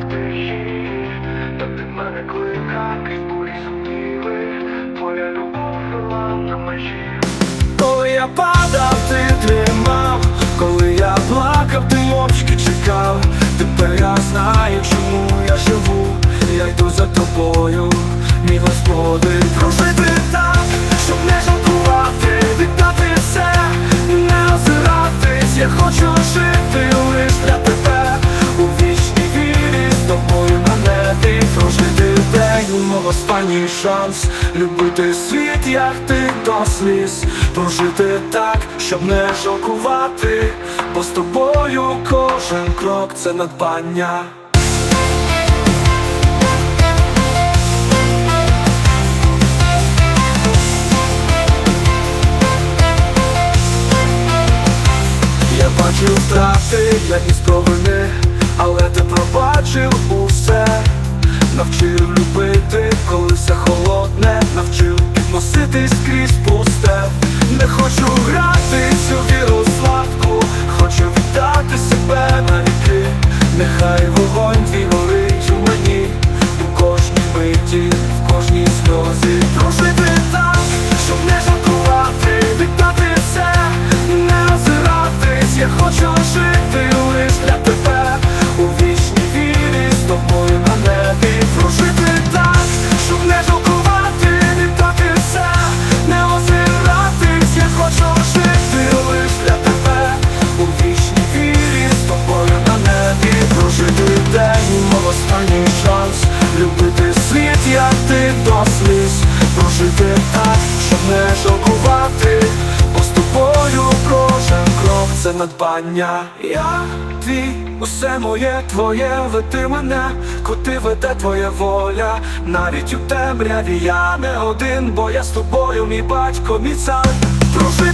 втечі, та ти мене кликав крізь бурі сумніви, твоя любов вела на межі. Коли я падав, ти тримав. Мов останній шанс, любити світ, як ти до сліз, прожити так, щоб не жалкувати, бо з тобою кожен крок це надбання. Я бачив втрати, я із провини, але ти пробачив усе, світ, до сліз, прожити так, щоб не жалкувати, бо з тобою кожен крок це надбання. Я твій, усе моє твоє, веди мене, куди веде твоя воля, навіть у темряві я не один, бо я з тобою, мій батько, мій цар. Прожити